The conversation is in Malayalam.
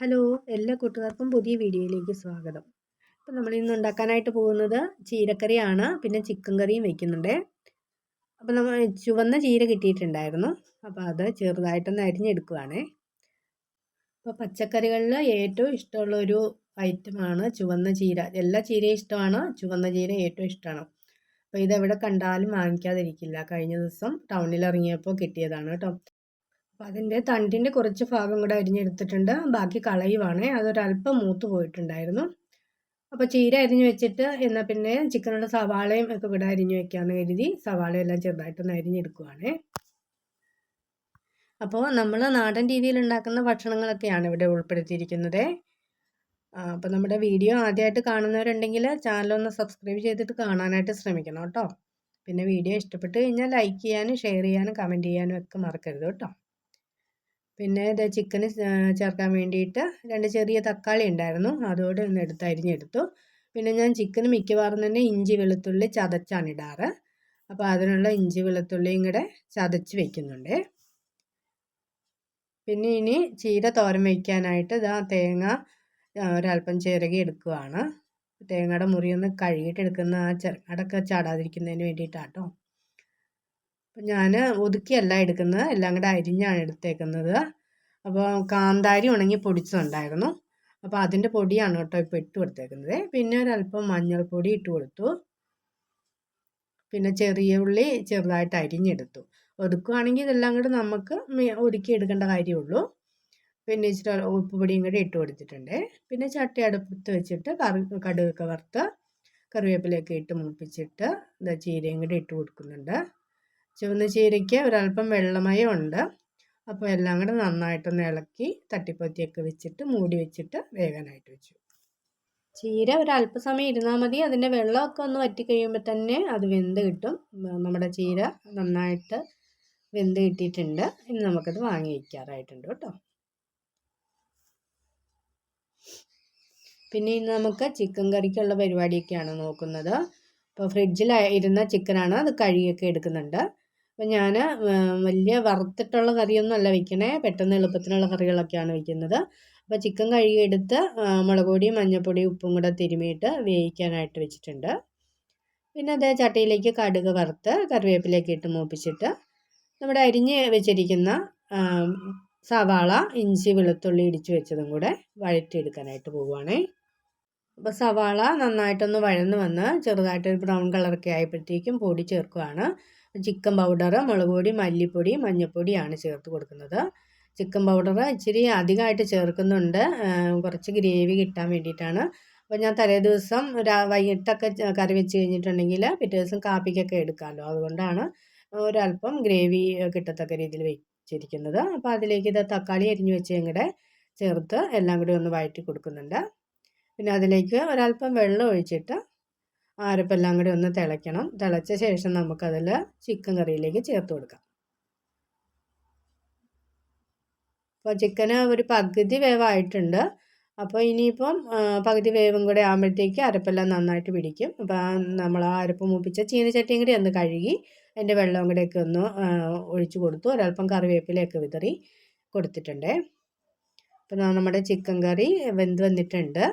ഹലോ എല്ലാ കൂട്ടുകാർക്കും പുതിയ വീഡിയോയിലേക്ക് സ്വാഗതം. അപ്പം നമ്മൾ ഇന്ന് ഉണ്ടാക്കാനായിട്ട് പോകുന്നത് ചീരക്കറിയാണ് പിന്നെ ചിക്കൻ കറിയും വയ്ക്കുന്നുണ്ട് അപ്പം നമ്മൾ ചുവന്ന ചീര കിട്ടിയിട്ടുണ്ടായിരുന്നു. അപ്പോൾ അത് ചെറുതായിട്ടൊന്ന് അരിഞ്ഞെടുക്കുവാണേ. അപ്പോൾ പച്ചക്കറികളിൽ ഏറ്റവും ഇഷ്ടമുള്ള ഒരു ഐറ്റമാണ് ചുവന്ന ചീര. എല്ലാ ചീരയും ഇഷ്ടമാണ് ചുവന്ന ചീര ഏറ്റവും ഇഷ്ടമാണ്. അപ്പോൾ ഇതെവിടെ കണ്ടാലും വാങ്ങിക്കാതിരിക്കില്ല. കഴിഞ്ഞ ദിവസം ടൗണിൽ ഇറങ്ങിയപ്പോൾ കിട്ടിയതാണ് കേട്ടോ. അപ്പം അതിന്റെ തണ്ടിന്റെ കുറച്ച് ഭാഗം കൂടെ അരിഞ്ഞെടുത്തിട്ടുണ്ട്. ബാക്കി കളയുവാണ്. അതൊരല്പം മൂത്ത് പോയിട്ടുണ്ടായിരുന്നു. അപ്പോൾ ചീര അരിഞ്ഞു വെച്ചിട്ട് എന്നാൽ പിന്നെ ചിക്കനുള്ള സവാളയും ഒക്കെ ഇവിടെ അരിഞ്ഞു വെക്കാമെന്ന് കരുതി സവാളയെല്ലാം ചെറുതായിട്ടൊന്ന് അരിഞ്ഞെടുക്കുവാണ്. അപ്പോൾ നമ്മൾ നാടൻ രീതിയിൽ ഉണ്ടാക്കുന്ന ഭക്ഷണങ്ങളൊക്കെയാണ് ഇവിടെ ഉൾപ്പെടുത്തിയിരിക്കുന്നത്. അപ്പോൾ നമ്മുടെ വീഡിയോ ആദ്യമായിട്ട് കാണുന്നവരുണ്ടെങ്കിൽ ചാനലൊന്ന് സബ്സ്ക്രൈബ് ചെയ്തിട്ട് കാണാനായിട്ട് ശ്രമിക്കണം കേട്ടോ. പിന്നെ വീഡിയോ ഇഷ്ടപ്പെട്ട് കഴിഞ്ഞാൽ ലൈക്ക് ചെയ്യാനും ഷെയർ ചെയ്യാനും കമന്റ് ചെയ്യാനും ഒക്കെ മറക്കരുത് കേട്ടോ. പിന്നെ ഇത് ചിക്കന് ചേർക്കാൻ വേണ്ടിയിട്ട് രണ്ട് ചെറിയ തക്കാളി ഉണ്ടായിരുന്നു. അതോടെ ഒന്ന് എടുത്ത് അരിഞ്ഞെടുത്തു. പിന്നെ ഞാൻ ചിക്കന് മിക്കവാറും തന്നെ ഇഞ്ചി വെളുത്തുള്ളി ചതച്ചാണ് ഇടാറ്. അപ്പോൾ അതിനുള്ള ഇഞ്ചി വെളുത്തുള്ളിയും കൂടെ ചതച്ച് വെക്കുന്നുണ്ട്. പിന്നെ ഇനി ചീര തോരൻ വയ്ക്കാനായിട്ട് ഇതാ തേങ്ങ ഒരല്പം ചിരകി എടുക്കുകയാണ് തേങ്ങയുടെ മുറിയൊന്ന് കഴുകിയിട്ട് എടുക്കുന്ന ആ ചെറുകടൊക്കെ ചാടാതിരിക്കുന്നതിന് വേണ്ടിയിട്ടാട്ടോ. അപ്പം ഞാൻ ഒതുക്കിയല്ല എടുക്കുന്നത്. എല്ലാം കൂടെ അരിഞ്ഞാണ് എടുത്തേക്കുന്നത്. അപ്പോൾ കാന്താരി ഉണങ്ങി പൊടിച്ചതുണ്ടായിരുന്നു. അപ്പോൾ അതിന്റെ പൊടിയാണ് കേട്ടോ ഇപ്പോൾ ഇട്ട് കൊടുത്തേക്കുന്നത്. പിന്നെ ഒരല്പം മഞ്ഞൾപ്പൊടി ഇട്ട് കൊടുത്തു. പിന്നെ ചെറിയ ഉള്ളി ചെറുതായിട്ട് അരിഞ്ഞെടുത്തു. ഒതുക്കുവാണെങ്കിൽ ഇതെല്ലാം കൂടെ നമുക്ക് ഒതുക്കി എടുക്കേണ്ട കാര്യമുള്ളൂ. പിന്നെ ഇച്ചിരി ഉപ്പ് പൊടിയും കൂടി ഇട്ട് കൊടുത്തിട്ടുണ്ട്. പിന്നെ ചട്ടി അടുപ്പത്ത് വെച്ചിട്ട് കറി കടുകൊക്കെ വറുത്ത് കറിവേപ്പിലയൊക്കെ ഇട്ട് മുപ്പിച്ചിട്ട് ചീരയും കൂടി ഇട്ട് കൊടുക്കുന്നുണ്ട്. ചുവന്ന ചീരയ്ക്ക് ഒരല്പം വെള്ളമയം ഉണ്ട്. അപ്പോൾ എല്ലാം കൂടെ നന്നായിട്ടൊന്ന് ഇളക്കി തട്ടിപ്പൊത്തിയൊക്കെ വെച്ചിട്ട് മൂടി വെച്ചിട്ട് വേകാനായിട്ട് വെച്ചു. ചീര ഒരല്പസമയം ഇരുന്നാൽ മതി. അതിന്റെ വെള്ളമൊക്കെ ഒന്ന് വറ്റി കഴിയുമ്പോൾ തന്നെ അത് വെന്ത് കിട്ടും. നമ്മുടെ ചീര നന്നായിട്ട് വെന്ത് കിട്ടിയിട്ടുണ്ട്. ഇനി നമുക്കത് വാങ്ങി വയ്ക്കാറായിട്ടുണ്ട് കേട്ടോ. പിന്നെ ഇന്ന് നമുക്ക് ചിക്കൻ കറിക്കുള്ള പരിപാടിയൊക്കെയാണ് നോക്കുന്നത്. അപ്പോൾ ഫ്രിഡ്ജിൽ ഇരുന്ന ചിക്കനാണ്. അത് കഴുകിയൊക്കെ എടുക്കുന്നുണ്ട്. അപ്പം ഞാൻ വലിയ വറുത്തിട്ടുള്ള കറിയൊന്നും അല്ല വയ്ക്കണേ പെട്ടെന്ന് എളുപ്പത്തിനുള്ള കറികളൊക്കെയാണ് വെക്കുന്നത്. അപ്പോൾ ചിക്കൻ കഴുകിയെടുത്ത് മുളക് പൊടിയും മഞ്ഞൾപ്പൊടിയും ഉപ്പും കൂടെ തിരുമിയിട്ട് വേവിക്കാനായിട്ട് വെച്ചിട്ടുണ്ട്. പിന്നെ അതേ ചട്ടിയിലേക്ക് കടുക് വറുത്ത് കറിവേപ്പിലേക്ക് ഇട്ട് മൂപ്പിച്ചിട്ട് നമ്മുടെ അരിഞ്ഞ് വെച്ചിരിക്കുന്ന സവാള ഇഞ്ചി വെളുത്തുള്ളി ഇടിച്ച് വെച്ചതും കൂടെ വഴറ്റിയെടുക്കാനായിട്ട് പോവുകയാണേ അപ്പോൾ സവാള നന്നായിട്ടൊന്ന് വഴന്ന് വന്ന് ചെറുതായിട്ടൊരു ബ്രൗൺ കളറൊക്കെ ആയപ്പോഴത്തേക്കും പൊടി ചേർക്കുകയാണ് ചിക്കൻ പൗഡർ മുളക് പൊടി മല്ലിപ്പൊടി മഞ്ഞൾപ്പൊടിയാണ് ചേർത്ത് കൊടുക്കുന്നത്. ചിക്കൻ പൗഡർ ഇച്ചിരി അധികമായിട്ട് ചേർക്കുന്നുണ്ട്. കുറച്ച് ഗ്രേവി കിട്ടാൻ വേണ്ടിയിട്ടാണ്. അപ്പോൾ ഞാൻ തലേ ദിവസം വൈകിട്ടൊക്കെ കറി വെച്ച് കഴിഞ്ഞിട്ടുണ്ടെങ്കിൽ പിറ്റേ ദിവസം കാപ്പിക്കൊക്കെ എടുക്കാമല്ലോ അതുകൊണ്ടാണ് ഒരല്പം ഗ്രേവി കിട്ടത്തക്ക രീതിയിൽ വെച്ചിരിക്കുന്നത്. അപ്പോൾ അതിലേക്ക് ഇത് തക്കാളി അരിഞ്ഞു വെച്ചതും കൂടെ ചേർത്ത് എല്ലാം കൂടി ഒന്ന് വഴറ്റി കൊടുക്കുന്നുണ്ട്. പിന്നെ അതിലേക്ക് ഒരല്പം വെള്ളം ഒഴിച്ചിട്ട് ആരപ്പെല്ലാം കൂടി ഒന്ന് തിളയ്ക്കണം. തിളച്ച ശേഷം നമുക്കതിൽ ചിക്കൻ കറിയിലേക്ക് ചേർത്ത് കൊടുക്കാം. അപ്പോൾ ചിക്കന് ഒരു പകുതി വേവായിട്ടുണ്ട്. അപ്പോൾ ഇനിയിപ്പം പകുതി വേവും കൂടെ ആകുമ്പോഴത്തേക്ക് അരപ്പെല്ലാം നന്നായിട്ട് പിടിക്കും. അപ്പോൾ നമ്മൾ ആ അരപ്പ് മൂപ്പിച്ച ചീനച്ചട്ടിയും കൂടി ഒന്ന് കഴുകി അതിന്റെ വെള്ളവും കൂടെയൊക്കെ ഒന്ന് ഒഴിച്ചു കൊടുത്തു. ഒരല്പം കറിവേപ്പിലയൊക്കെ വിതറി കൊടുത്തിട്ടുണ്ട്. അപ്പോൾ നമ്മുടെ ചിക്കൻ കറി വെന്ത് വന്നിട്ടുണ്ട്.